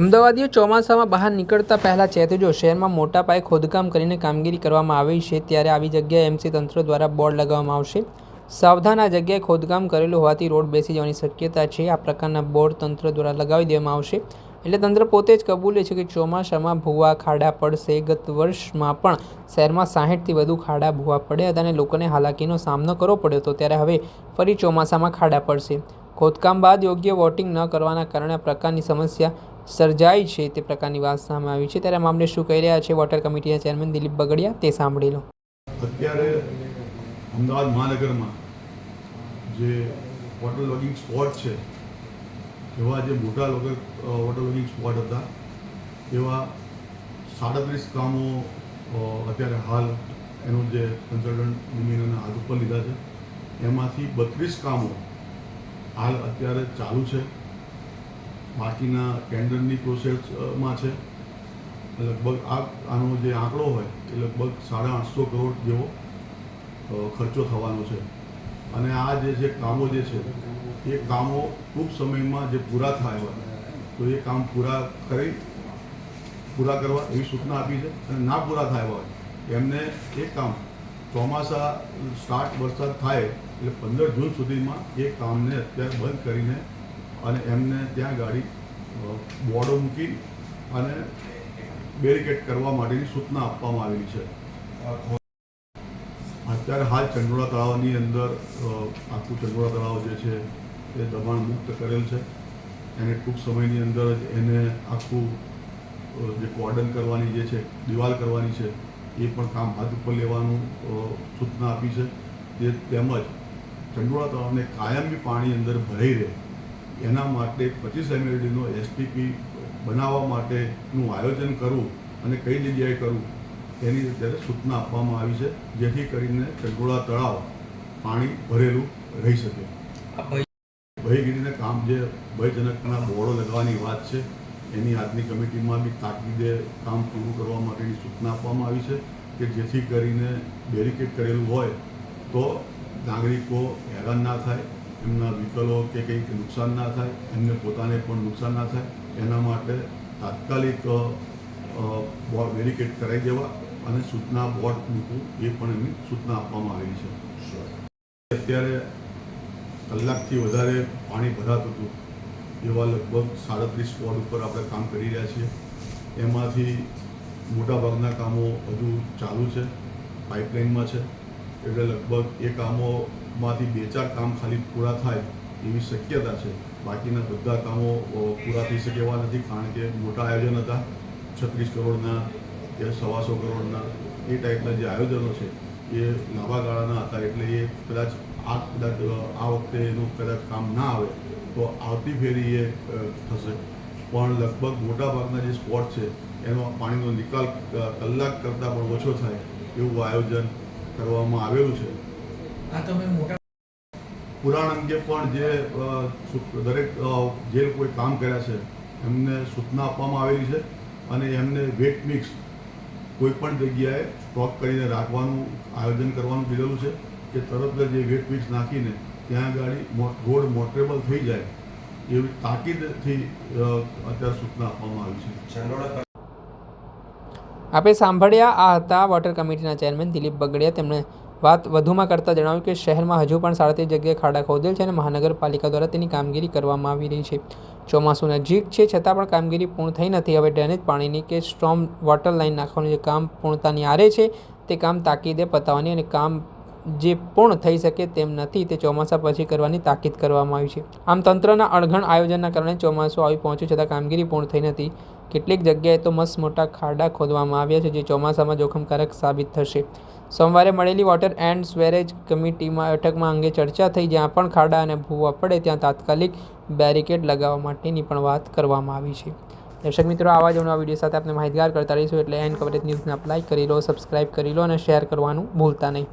અમદાવાદીઓ ચોમાસામાં બહાર નીકળતા પહેલાં ચેતજો શહેરમાં મોટા પાયે ખોદકામ કરીને કામગીરી કરવામાં આવી છે, ત્યારે આવી જગ્યાએ એમસી તંત્ર દ્વારા બોર્ડ લગાવવામાં આવશે. સાવધાન આ જગ્યાએ ખોદકામ કરેલું હોવાથી રોડ બેસી જવાની શક્યતા છે. આ પ્રકારના બોર્ડ તંત્ર દ્વારા લગાવી દેવામાં આવશે. એટલે તંત્ર પોતે જ કબૂલે છે કે ચોમાસામાં ભૂવા ખાડા પડશે. ગત વર્ષમાં પણ શહેરમાં સાહીઠથી વધુ ખાડા ભૂવા પડ્યા હતા અને લોકોને હાલાકીનો સામનો કરવો પડ્યો હતો. ત્યારે હવે ફરી ચોમાસામાં ખાડા પડશે. ખોદકામ બાદ યોગ્ય વોટિંગ ન કરવાના કારણે આ પ્રકારની સમસ્યા સર્જાઈ છે તે પ્રકારની વાત સામે આવી છે. ત્યારે આ મામલે શું કહી રહ્યા છે વોટર કમિટીના ચેરમેન દિલીપ બગડિયા તે સાંભળી લો. અત્યારે અમદાવાદ મહાનગરમાં જે વોટર લોગિંગ સ્પોટ છે, એવા જે મોટા લોકો વોટર લોગિંગ સ્પોટ હતા, એવા સાડત્રીસ કામો અત્યારે હાલ એનું જે કન્સલ્ટન્ટ ડોમિનના હાથ ઉપર લીધા છે. એમાંથી બત્રીસ કામો હાલ અત્યારે ચાલુ છે. બાકીના ટેન્ડરની પ્રોસેસમાં છે. લગભગ આ, આનો જે આંકડો હોય, એ લગભગ સાડા આઠસો કરોડ જેવો ખર્ચો થવાનો છે. અને આ જે છે કામો જે છે, એ કામો ટૂંક સમયમાં જે પૂરા થાય હોય, તો એ કામ પૂરા કરી, પૂરા કરવા એવી સૂચના આપી છે. અને ના પૂરા થાય હોય, એમને એ કામ ચોમાસા સ્ટાર્ટ વરસાદ થાય, એટલે પંદર જૂન સુધીમાં એ કામને અત્યારે બંધ કરીને અને એમને ત્યાં ગાડી બોર્ડો મૂકી અને બેરિકેડ કરવા માટેની સૂચના આપવામાં આવેલી છે. અત્યારે હાલ ચંડોળા તળાવની અંદર આખું ચંડોળા તળાવ જે છે એ દબાણ મુક્ત કરેલ છે. એને ટૂંક સમયની અંદર જ એને આખું જે કોર્ડન કરવાની જે છે, દિવાલ કરવાની છે, એ પણ કામ હાથ ઉપર લેવાનું સૂચના આપી છે. તે તેમજ ચંડોળા તળાવને કાયમી પાણી અંદર ભરાઈ રહે. એના માટે પચીસ એમએલડીનો એસપીપી બનાવવા માટેનું આયોજન કરવું અને કઈ જગ્યાએ કરવું એની અત્યારે સૂચના આપવામાં આવી છે જેથી કરીને ચંગોળા તળાવ પાણી ભરેલું રહી શકે. ભયગીરીને કામ જે ભયજનકના બોર્ડો લગાવવાની વાત છે એની આજની કમિટીમાં બી તાકીદે કામ પૂરું કરવા માટેની સૂચના આપવામાં આવી છે કે જેથી કરીને બેરિકેડ કરેલું હોય તો નાગરિકો હેરાન ના થાય એમના વ્હીકલો કે કંઈક નુકસાન ના થાય, એમને પોતાને પણ નુકસાન ના થાય, એના માટે તાત્કાલિક બેરિકેડ કરાવી દેવા અને સૂચના બોર્ડ મૂકવું, એ પણ એમની સૂચના આપવામાં આવી છે. અત્યારે કલાકથી વધારે પાણી ભરાતું હતું. એવા લગભગ સાડત્રીસ સ્પોટ ઉપર આપણે કામ કરી રહ્યા છીએ. એમાંથી મોટાભાગના કામો હજુ ચાલુ છે, પાઇપલાઇનમાં છે. એટલે લગભગ એ કામોમાંથી બે ચાર કામ ખાલી પૂરા થાય એવી શક્યતા છે. બાકીના બધા કામો પૂરા થઈ શકે એવા નથી, કારણ કે મોટા આયોજન હતા. છત્રીસ કરોડના કે સવાસો કરોડના એ ટાઈપના જે આયોજનો છે, એ લાંબા ગાળાના હતા. એટલે એ કદાચ આ કદાચ આ વખતે એનું કદાચ કામ ના આવે, તો આવતી ફેરી એ થશે. પણ લગભગ મોટાભાગના જે સ્પોટ છે એનો પાણીનો નિકાલ કલાક કરતાં પણ ઓછો થાય એવું આયોજન કરવામાં આવેલું છે. આ તમે મોટા પુરાણ અંગે પણ જે દરેક જે કોઈ કામ કર્યા છે એમને સૂચના આપવામાં આવેલી છે અને એમને વેટ મિક્સ કોઈ પણ જગ્યાએ સ્ટોક કરીને રાખવાનું આયોજન કરવાનું કીધેલું છે કે તરત જ એ વેટ મિક્સ નાખીને ત્યાં ગાડી રોડ મોટરેબલ થઈ જાય એવી તાકીદથી અત્યારે સૂચના આપવામાં આવી છે. આપણે સાંભળ્યા આ હતા વોટર કમિટીના ચેરમેન દિલીપ બગડિયા. તેમણે વાત વધુમાં કરતાં જણાવ્યું કે શહેરમાં હજુ પણ સાડત્રીસ જગ્યાએ ખાડા ખોદેલ છે અને મહાનગરપાલિકા દ્વારા તેની કામગીરી કરવામાં આવી રહી છે. ચોમાસું નજીક છે છતાં પણ કામગીરી પૂર્ણ થઈ નથી. હવે ડ્રેનેજ પાણીની કે સ્ટ્રોમ વોટર લાઇન નાખવાનું જે કામ પૂર્ણતાની આરે છે તે કામ તાકીદે પતાવવાની અને કામ જે પૂર્ણ થઈ શકે તેમ નથી, તે ચોમાસા પછી કરવાની તાકીદ કરવામાં આવી છે. આમ, તંત્રના અણઘણ આયોજનના કારણે ચોમાસું આવી પહોંચ્યું છતાં કામગીરી પૂર્ણ થઈ નથી. કેટલીક જગ્યાએ તો મસ્ત મોટા ખાડા ખોદવામાં આવ્યા છે જે ચોમાસામાં જોખમકારક સાબિત થશે. સોમવારે મળેલી વોટર એન્ડ સ્વેરેજ કમિટીમાં બેઠકમાં અંગે ચર્ચા થઈ, જ્યાં પણ ખાડા અને ભૂવા પડે, ત્યાં તાત્કાલિક બેરિકેડ લગાવવા માટેની પણ વાત કરવામાં આવી છે. દર્શક મિત્રો, આવા જ નવા વીડિયો સાથે આપણે માહિતગાર કરતા રહીશું. એટલે એન કવરેજ ન્યૂઝને લાઈક કરી લો સબસ્ક્રાઇબ કરી લો અને શેર કરવાનું ભૂલતા નહીં.